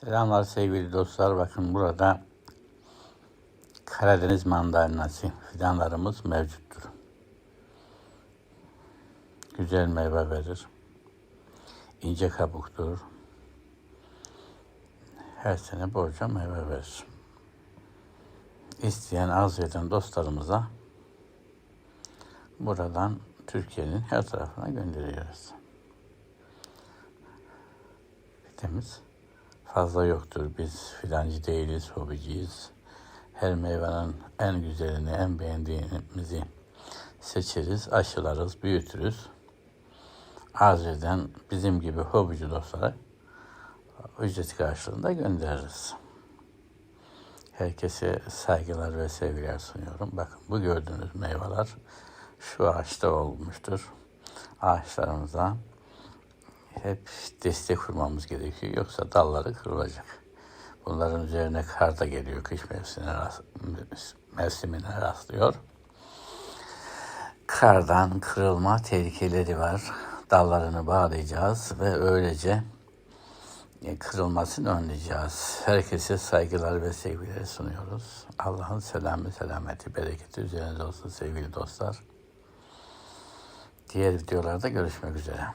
Selamlar sevgili dostlar. Bakın burada Karadeniz mandalinası fidanlarımız mevcuttur. Güzel meyve verir. İnce kabuktur. Her sene bolca meyve verir. İsteyen, arzu eden dostlarımıza buradan Türkiye'nin her tarafına gönderiyoruz. Temiz fazla yoktur. Biz filancı değiliz, hobiciyiz. Her meyvenin en güzelini, en beğendiğimizi seçeriz, aşılarız, büyütürüz. Arz bizim gibi hobici dostlara ücret karşılığında göndeririz. Herkese saygılar ve sevgiler sunuyorum. Bakın bu gördüğünüz meyveler şu ağaçta olmuştur. Ağaçlarımıza hep destek kurmamız gerekiyor. Yoksa dalları kırılacak. Bunların üzerine kar da geliyor. Kış mevsimine, mevsimine rastlıyor. Kardan kırılma tehlikeleri var. Dallarını bağlayacağız ve öylece e, kırılmasını önleyeceğiz. Herkese saygılar ve sevgiler sunuyoruz. Allah'ın selamı, selameti, bereketi üzerinize olsun sevgili dostlar. Diğer videolarda görüşmek üzere.